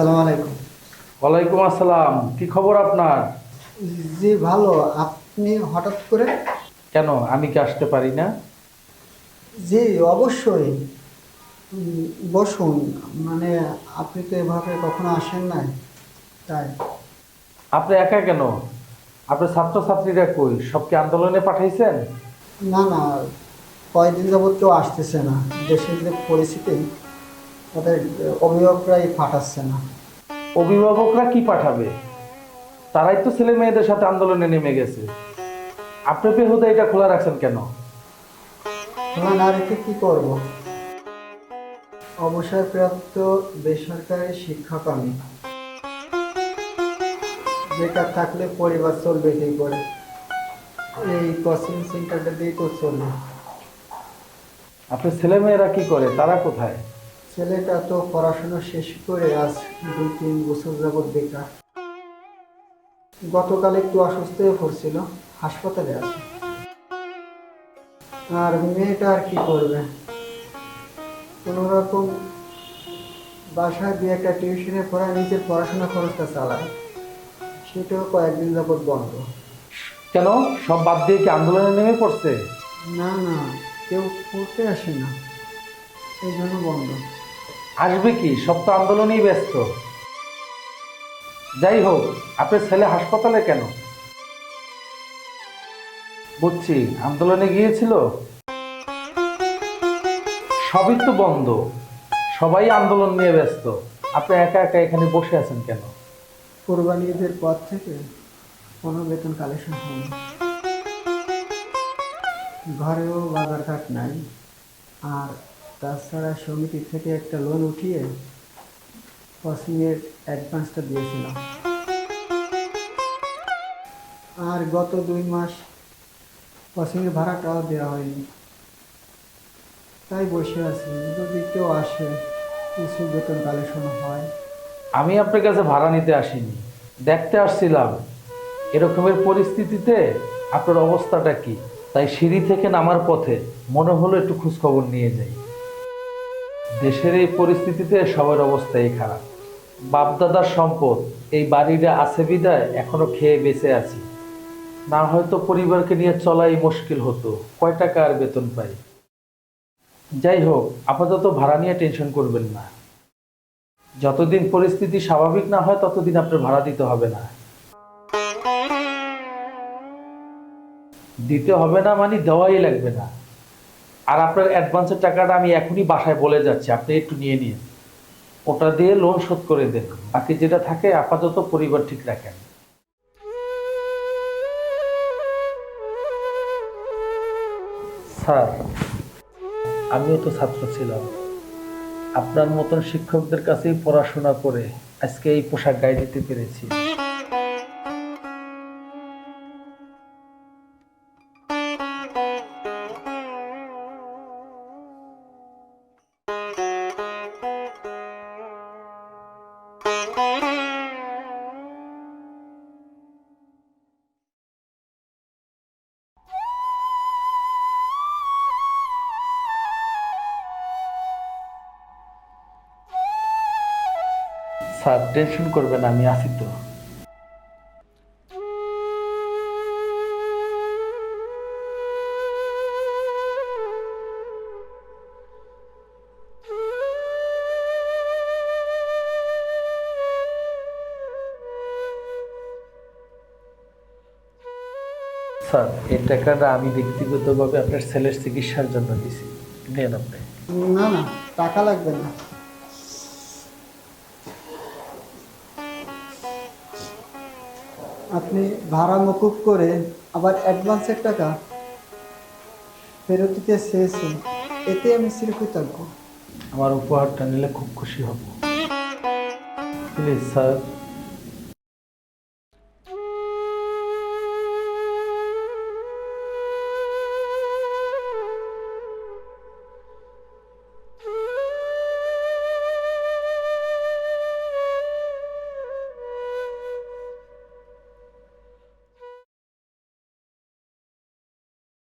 আসসালামু আলাইকুম। ওয়ালাইকুম আসসালাম। কি খবর আপনার? জি ভালো। আপনি হঠাৎ করে? কেন? আমি কি আসতে পারি না? জি অবশ্যই। বসুন। মানে আপনি তো এভাবে কখনো আসেন নাই তাই। আপনি একা কেন? আপনার ছাত্রছাত্রীরা কই? সবকে আন্দোলনে পাঠাইছেন? না না। কয়েকদিন যাবত কেউ আসতেছে না। দেশের যে পরিস্থিতি তাদের অভিভাবকরাই পাঠাচ্ছে না। অভিভাবকরা কি পাঠাবে? তারাই তো ছেলে মেয়েদের সাথে আন্দোলনে নেমে গেছে। আপনি বেহুদা এটা খোলা রাখছেন কেন? খোলা না রেখে কী করব? অবসরপ্রাপ্ত বেসরকারি শিক্ষক আমি বেকার থাকলে পরিবার চলবে কী করে? এই কোচিং সেন্টারটা দিয়ে তো চলবে। আপনার ছেলে মেয়েরা কি করে? তারা কোথায়? ছেলেটা তো পড়াশোনা শেষ করে আজ দুই তিন বছর যাবৎ বেকার। গতকাল একটু অসুস্থ হয়ে পড়ছিল হাসপাতালে আছে। আর মেয়েটা আর কি করবে? কোনো রকম বাসায় দিয়ে একটা টিউশনে পড়ায় নিজের পড়াশোনা খরচটা চালায়। সেটাও কয়েকদিন যাবৎ বন্ধ। কেন? সব বাদ দিয়ে কি আন্দোলনে নেমে পড়ছে? না না কেউ পড়তে আসে না। এই জন্য বন্ধ। আসবে কি? সব তো আন্দোলনেই ব্যস্ত। যাই হোক, আপনার ছেলে হাসপাতালে কেন? বুঝছি, আন্দোলনে গিয়েছিল? সবই তো বন্ধ। সবাই আন্দোলন নিয়ে ব্যস্ত। আপনি একা একা এখানে বসে আছেন কেন? কোরবানি ঈদের পর থেকে কোনো বেতন কালেকশন হয়নি। ঘরেও বাজার ঘাট নাই, আর তাছাড়া সমিতি থেকে একটা লোন উঠিয়ে কোচিংয়ের অ্যাডভান্সটা দিয়েছিলাম। আর গত দুই মাস কোচিংয়ের ভাড়াটাও দেওয়া হয়নি। তাই বসে আছি। যদি কেউ আসে, কিছু বেতন কালেকশন হয়। আমি আপনার কাছে ভাড়া নিতে আসিনি। দেখতে আসছিলাম। এরকমের পরিস্থিতিতে আপনার অবস্থাটা কি? তাই সিঁড়ি থেকে নামার পথে মনে হলো একটু খোঁজখবর নিয়ে যাই। দেশের এই পরিস্থিতিতে সবার অবস্থাই খারাপ। বাপদাদার সম্পদ, এই বাড়িটা আছে বিদায়, এখনও খেয়ে বেঁচে আছি। না হয়তো পরিবারকে নিয়ে চলাই মুশকিল হতো, কয় টাকা আর বেতন পাই। যাই হোক, আপাতত ভাড়া নিয়ে টেনশন করবেন না। যতদিন পরিস্থিতি স্বাভাবিক না হয়, ততদিন আপনার ভাড়া দিতে হবে না। দিতে হবে না মানে দেওয়াই লাগবে না। আর আপনার অ্যাডভান্সের টাকাটা আমি এখনই বাসায় বলে যাচ্ছি, আপনি একটু নিয়ে নিন। ওটা দিয়ে লোন শোধ করে দেন। বাকি যেটা থাকে আপাতত পরিবার ঠিক রাখেন। স্যার, আমিও তো ছাত্র ছিলাম। আপনার মতন শিক্ষকদের কাছেই পড়াশোনা করে আজকে এই পোশাক গায়ে দিতে পেরেছি। স্যার টেনশন করবেন আমি আছি তো। স্যার, এই টাকাটা আমি ব্যক্তিগতভাবে আপনার ছেলের চিকিৎসার জন্য দিছি। নেন আপনি। না না, টাকা লাগবে না। ভাড়া মকুব করে আবার অ্যাডভান্সের টাকা ফেরত দিতে চেয়েছেন, এতে আমি চিরকৃতজ্ঞ। আমার উপহারটা নিলে খুব খুশি হব। Please sir